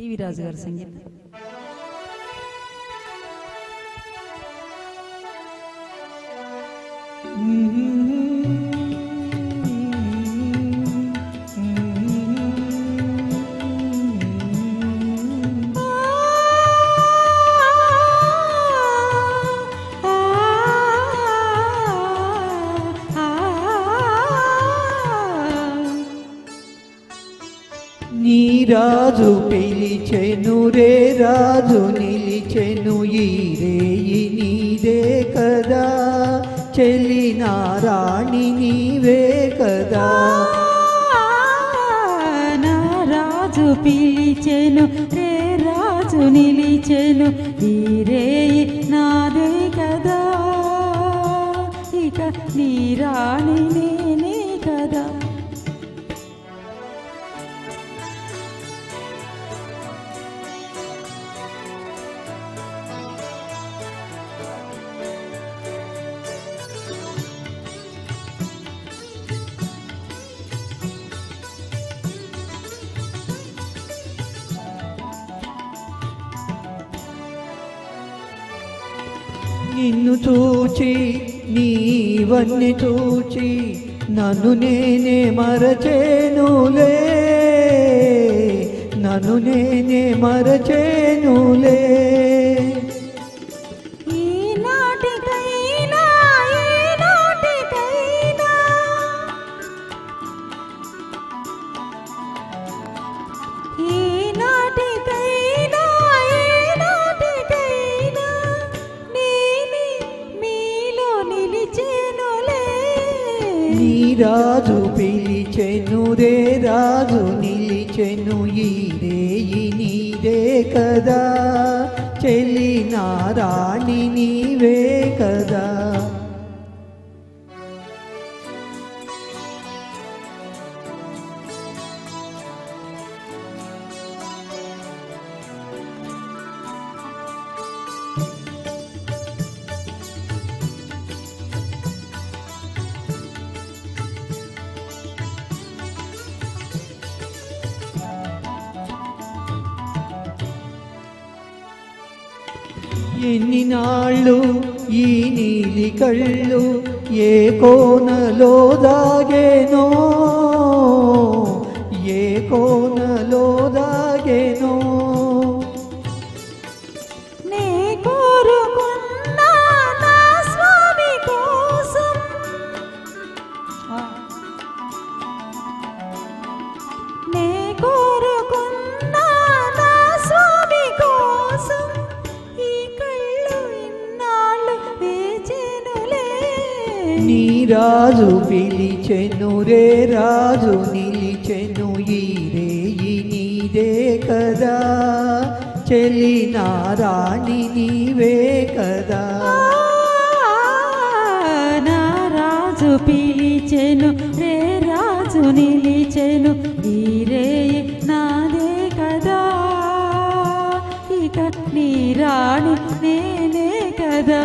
TV రాజు గారి సంగీతం నీ రాజు పిలిచెను రే రాజు నిలిచెను ఈ రేయి నీదే కదా. చెలి నారాణి నీవే కదా. నా రాజు పిలిచెను రే రాజు నిలిచెను ఈ నాదే నా నిన్ను చూచి నీవన్నీ చూచి నన్ను నేనే మరచేనులే. నన్ను నేనే మరచేనులే. రాజు పిలిచెను రే రాజు నిలిచెను ఈ రేయి నీదే కదా. చెల్లి నారాణి నీవే కదా. ఎన్ని నాళ్ళు ఈ నీలి కళ్ళు ఏ కోనలో దాగేనో? ఏ కోనలో నీ రాజు పిలిచెను రే రాజు నిలిచెను ఈ రేయి నీదే కదా. చెల్లి నా రాణి నీవే కదా. నా రాజు పిలిచెను రే రాజు నిలిచెను ఈ వీరే నాదే కదా. ఇక నీ రాణి నేనే కదా.